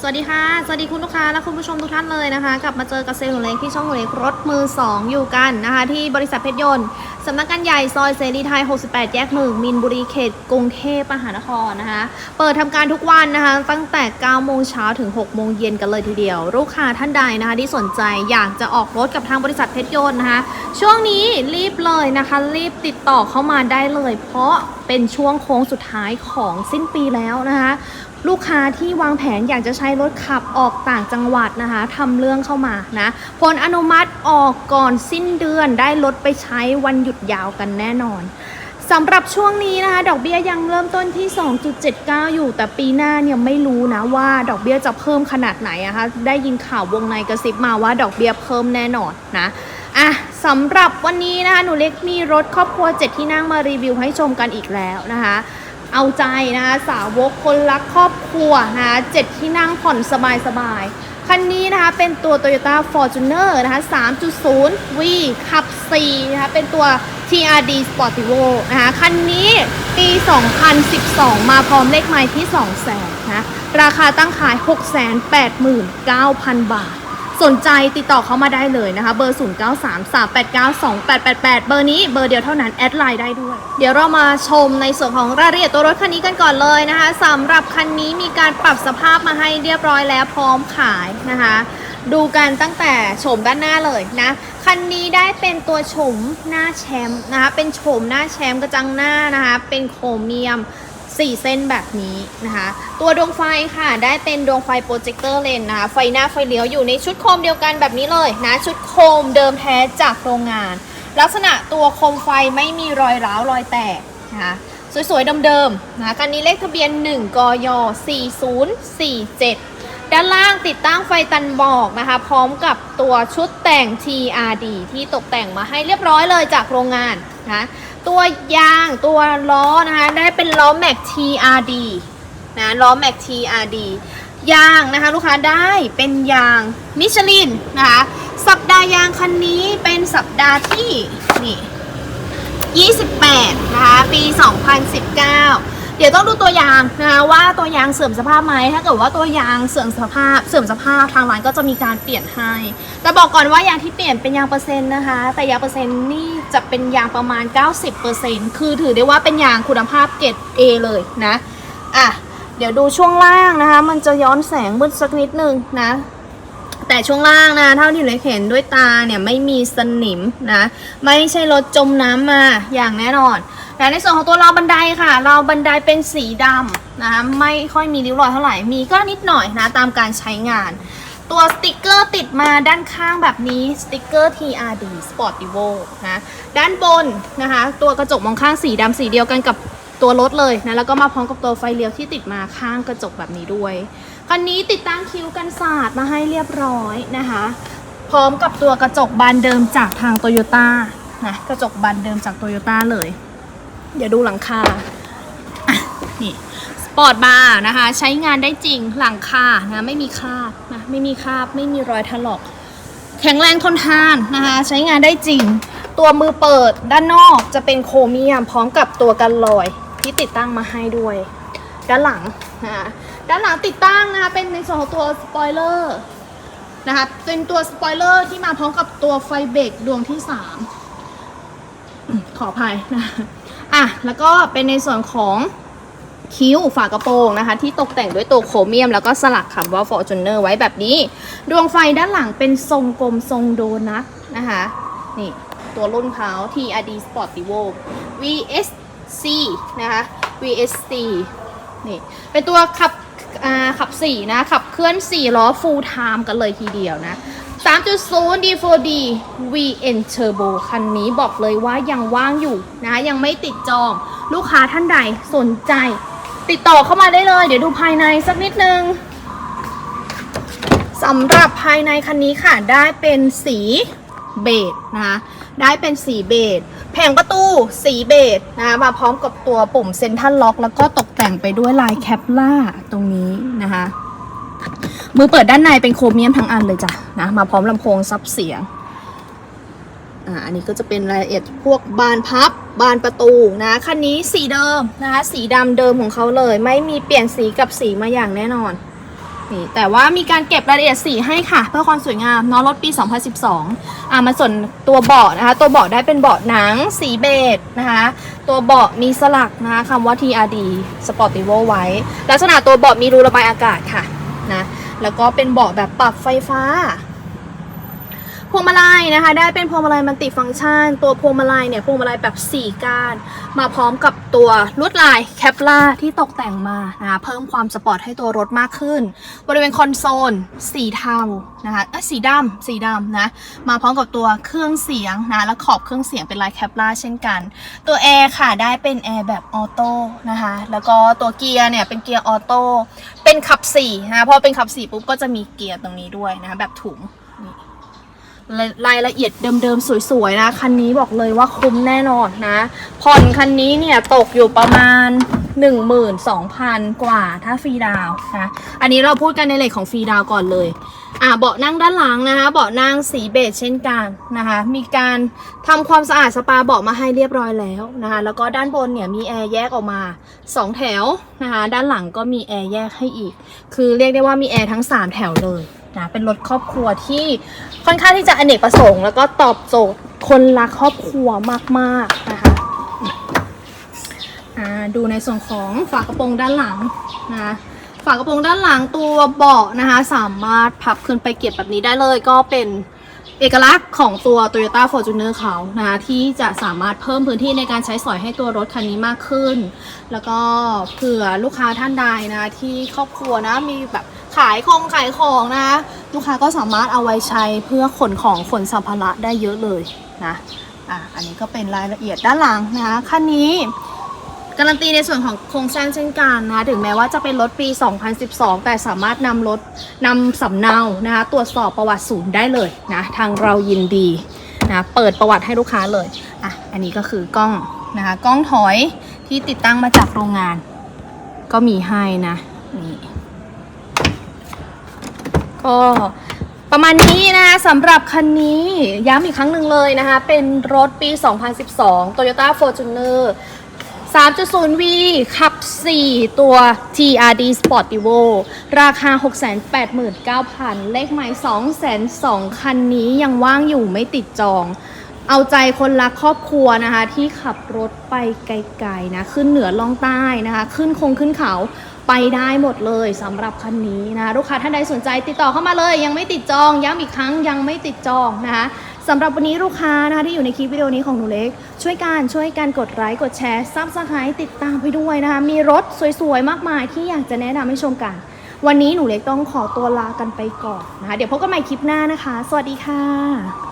สวัสดีค่ะ สวัสดีคุณลูกค้าและคุณผู้ชมทุกท่านเลยนะคะ กลับมาเจอกับเซลล์ของเล็กที่ช่องของเล็กรถมือ 2 อยู่กันนะคะ ที่บริษัทเพชรยนต์สำนักงานใหญ่ซอยเสรีไทย 68 แยกหนึ่งมินบุรีเขตกรุงเทพมหานครนะคะ เปิดทำการทุกวันนะคะ ตั้งแต่ 9 โมงเช้าถึง 6 โมงเย็นกันเลยทีเดียว ลูกค้าท่านใดนะคะ ที่สนใจอยากจะออกรถกับทางบริษัทเพชรยนต์นะคะ ช่วงนี้รีบเลยนะคะ รีบติดต่อเข้ามาได้เลย เพราะเป็นช่วงโค้งสุดท้ายของสิ้นปีแล้วนะคะ ลูกค้าที่วางแผนอยากจะใช้รถขับออกต่างจังหวัดนะคะทำเรื่องเข้ามานะผลอนุมัติออกก่อนสิ้นเดือนได้รถไปใช้วันหยุดยาวกันแน่นอนสำหรับช่วงนี้นะคะดอกเบี้ยยังเริ่มต้นที่ 2.79 อยู่ แต่ปีหน้าเนี่ยไม่รู้นะว่าดอกเบี้ยจะเพิ่มขนาดไหนอะคะได้ยินข่าววงในกระซิบมาว่าดอกเบี้ยเพิ่มแน่นอนนะอะสำหรับวันนี้นะคะหนูเล็กมีรถครอบครัว 7 ที่นั่งมารีวิวให้ชมกันอีกแล้วนะคะ เอาใจนะคะสาวกคนรักครอบครัวนะคะเจ็ดที่นั่งผ่อนสบายๆคันนี้นะคะเป็นตัว Toyota Fortuner นะคะ 3.0 V ขับ4นะคะเป็นตัว TRD Sportivo นะคะคันนี้ปี 2012 มาพร้อมเลขไม้ที่ 200,000นะ ราคาตั้งขาย 689,000 บาท สนใจติดต่อเขามาได้เลยนะคะ เบอร์ 0933892888 เบอร์นี้เบอร์เดียวเท่านั้น แอดไลน์ได้ด้วย เดี๋ยวเรามาชมในส่วนของรายละเอียดตัวรถคันนี้กันก่อนเลยนะคะสำหรับคันนี้มีการปรับสภาพมาให้เรียบร้อยแล้วพร้อมขายนะคะ ดูกันตั้งแต่โฉมด้านหน้าเลยนะคันนี้ได้เป็นตัวโฉมหน้าแชมป์นะคะเป็นโฉมหน้าแชมป์กระจังหน้านะคะเป็นโครเมียม 4 เส้นแบบนี้นะคะ ตัวดวงไฟค่ะได้เป็นดวงไฟโปรเจคเตอร์เลนนะคะไฟหน้าไฟเลี้ยวอยู่ในชุดโคมเดียวกันแบบนี้เลยนะชุดโคมเดิมแท้จากโรงงาน ลักษณะตัวโคมไฟไม่มีรอยร้าวรอยแตกนะคะสวยๆเดิมๆนะคะคันนี้เลขทะเบียน 1กย4047 ด้านล่างติดตั้งไฟตันบอกนะคะ พร้อมกับตัวชุดแต่ง TRD ที่ตกแต่งมาให้เรียบร้อยเลยจากโรงงานนะคะตัวยางตัวล้อนะคะได้เป็นล้อแม็ก TRD นะล้อแม็ก TRD ยางนะคะลูกค้าได้เป็นยางมิชลินนะคะสัปดาห์ยางคันนี้เป็นสัปดาห์ที่นี่28นะคะปี 2019 เดี๋ยวต้องดูตัวยางนะคะว่าตัวยางเสื่อมสภาพไหมถ้าเกิดว่าตัวยางเสื่อมสภาพ เสื่อมสภาพทางร้านก็จะมีการเปลี่ยนให้ แต่บอกก่อนว่ายางที่เปลี่ยนเป็นยางเปอร์เซ็นต์นะคะ แต่ยางเปอร์เซ็นต์นี่จะเป็นยางประมาณ 90%คือถือได้ว่าเป็นยางคุณภาพเกรด A เลยนะอะเดี๋ยวดูช่วงล่างนะคะ มันจะย้อนแสงมืดสักนิดนึงนะ แต่ช่วงล่างนะเท่าที่เล็กเห็นด้วยตาเนี่ยไม่มีสนิมนะ ไม่ใช่รถจมน้ำมาอย่างแน่นอนแต่ในส่วนของตัวราวบันไดค่ะราวบันไดเป็นสีดำนะคะไม่ค่อยมีริ้วรอยเท่าไหร่มีก็นิดหน่อยนะตามการใช้งาน ตัวสติกเกอร์ติดมาด้านข้างแบบนี้สติกเกอร์ TRD Sportivo นะด้านบนนะคะตัวกระจกมองข้างสีดำสีเดียวกันกับตัวรถเลยนะแล้วก็มาพร้อมกับตัวไฟเลี้ยวที่ติดมาข้างกระจกแบบนี้ด้วย คันนี้ติดตั้งคิ้วกันศาสตร์มาให้เรียบร้อยนะคะ พร้อมกับตัวกระจกบานเดิมจากทางโตโยต้านะกระจกบานเดิมจากโตโยต้าเลย เดี๋ยวดูหลังคานี่สปอร์ตบาร์นะคะ ใช้งานได้จริงหลังคานะไม่มีคราบนะไม่มีคราบไม่มีรอยถลอก แข็งแรงทนทานนะคะ ใช้งานได้จริง ตัวมือเปิดด้านนอกจะเป็นโครเมียม พร้อมกับตัวกันลอยที่ติดตั้งมาให้ด้วย ด้านหลังนะคะด้านหลังติดตั้งนะคะเป็นในส่วนของตัวสปอยเลอร์นะคะเป็นตัวสปอยเลอร์ที่มาพร้อมกับตัวไฟเบรกดวงที่3ขออภัยนะอะแล้วก็เป็นในส่วนของคิ้วฝากระโปรงนะคะ ที่ตกแต่งด้วยตัวโครเมียม แล้วก็สลักคำว่า Fortuner ไว้แบบนี้ ดวงไฟด้านหลังเป็นทรงกลมทรงโดนัทนะคะ นี่ตัวรุ่นเขา TRD Sportivo VSC นะคะ VSC นี่เป็นตัวขับขับ4นะ ขับเคลื่อน4ล้อ full time กันเลยทีเดียวนะ 3.0 D4D VN Turbo คันนี้บอกเลยว่ายังว่างอยู่นะ ยังไม่ติดจองลูกค้าท่านใดสนใจ ติดต่อเข้ามาได้เลย เดี๋ยวดูภายในสักนิดนึงสำหรับภายในคันนี้ค่ะ ได้เป็นสี เบจนะคะได้เป็นสีเบจแผงประตูสีเบจนะคะมาพร้อมกับตัวปุ่มเซ็นทรัลล็อก แล้วก็ตกแต่งไปด้วยลายแคปล่าตรงนี้นะคะมือเปิดด้านในเป็นโครเมียมทั้งอันเลยจ้ะนะมาพร้อมลำโพงซับเสียงอ่าอันนี้ก็จะเป็นรายละเอียดพวกบานพับบานประตูนะคันนี้สีเดิมนะคะสีดำเดิมของเขาเลย ไม่มีเปลี่ยนสีกับสีมาอย่างแน่นอน นี่แต่ว่ามีการเก็บรายละเอียดสีให้ค่ะ เพื่อความสวยงามเนาะรถปี 2012 อ่ามาส่วนตัวเบาะนะคะ ตัวเบาะได้เป็นเบาะหนังสีเบจนะคะ ตัวเบาะมีสลักนะคะคำว่า TRD Sportivo ไว้ ลักษณะตัวเบาะมีรูระบายอากาศค่ะนะแล้วก็เป็นเบาะแบบปรับไฟฟ้า พวงมาลัยนะคะ ได้เป็นพวงมาลัยมัลติฟังก์ชัน ตัวพวงมาลัยเนี่ยพวงมาลัยแบบ 4 ก้าน มาพร้อมกับตัวลวดลายแคปลาที่ตกแต่งมานะคะเพิ่มความสปอร์ตให้ตัวรถมากขึ้น บริเวณคอนโซลสีเทานะคะเอ้ยสีดำสีดำนะมาพร้อมกับตัวเครื่องเสียงนะและขอบเครื่องเสียงเป็นลายแคปลาเช่นกัน ตัวแอร์ค่ะได้เป็นแอร์แบบออโต้นะคะแล้วก็ตัวเกียร์เนี่ยเป็นเกียร์ออโต้เป็นขับ4นะะพอเป็นขับ4ปุ๊บก็จะมีเกียร์ตรงนี้ด้วยนะะแบบถุง รายละเอียดเดิมๆ สวยๆ นะ คันนี้บอกเลยว่าคุ้มแน่นอนนะ ผ่อนคันนี้เนี่ยตกอยู่ประมาณ 12,000 กว่าถ้าฟรีดาวนะ อันนี้เราพูดกันในเลทของฟรีดาวก่อนเลย อ่าเบาะนั่งด้านหลังนะคะ เบาะนั่งสีเบจเช่นกันนะคะ มีการทำความสะอาดสปาเบาะมาให้เรียบร้อยแล้วนะคะ แล้วก็ด้านบนเนี่ยมีแอร์แยกออกมา 2 แถวนะคะ ด้านหลังก็มีแอร์แยกให้อีก คือเรียกได้ว่ามีแอร์ทั้ง 3 แถวเลย นะเป็นรถครอบครัวที่ค่อนข้างที่จะอเนกประสงค์ แล้วก็ตอบโจทย์คนรักครอบครัวมากๆนะคะอ่าดูในส่วนของฝากระโปรงด้านหลังนะคะฝากระโปรงด้านหลังตัวเบาะนะคะ สามารถพับขึ้นไปเก็บแบบนี้ได้เลยก็เป็นเอกลักษณ์ของตัว Toyota Fortuner เขานะคะที่จะสามารถเพิ่มพื้นที่ในการใช้สอยให้ตัวรถคันนี้มากขึ้น แล้วก็เผื่อลูกค้าท่านใดนะที่ครอบครัวนะมีแบบ ขายของขายของนะลูกค้าก็สามารถเอาไว้ใช้เพื่อขนของขนสัมภาระได้เยอะเลยนะอะอันนี้ก็เป็นรายละเอียดด้านหลังนะคะคันนี้การันตีในส่วนของโครงสร้างเช่นกันนะคะถึงแม้ว่าจะเป็นรถปี 2012 แต่สามารถนำรถนำสำเนานะคะตรวจสอบประวัติศูนย์ได้เลยนะทางเรายินดีนะเปิดประวัติให้ลูกค้าเลยอะอันนี้ก็คือกล้องนะคะกล้องถอยที่ติดตั้งมาจากโรงงาน ก็มีให้นะนี่ ก็ประมาณนี้นะคะสำหรับคันนี้ย้ำอีกครั้งหนึ่งเลยนะคะ เป็นรถปี 2012 Toyota Fortuner 3.0V ขับ 4 ตัว TRD Sportivo ราคา 689,000 เลขหมาย202 คันนี้ยังว่างอยู่ไม่ติดจอง เอาใจคนรักครอบครัวนะคะ ที่ขับรถไปไกลๆนะ ขึ้นเหนือล่องใต้นะคะ ขึ้นคงขึ้นเขา ไปได้หมดเลยสำหรับคันนี้นะคะลูกค้าท่านใดสนใจติดต่อเข้ามาเลย ยังไม่ติดจองย้ำอีกครั้งยังไม่ติดจองนะคะสำหรับวันนี้ลูกค้านะคะที่อยู่ในคลิปวิดีโอนี้ของหนูเล็ก ช่วยกันช่วยกันกดไลค์กดแชร์ซับสไครต์ติดตามไปด้วยนะคะมีรถสวยๆ มากมายที่อยากจะแนะนำให้ชมกัน วันนี้หนูเล็กต้องขอตัวลากันไปก่อนนะคะเดี๋ยวพบกันใหม่คลิปหน้านะคะ สวัสดีค่ะ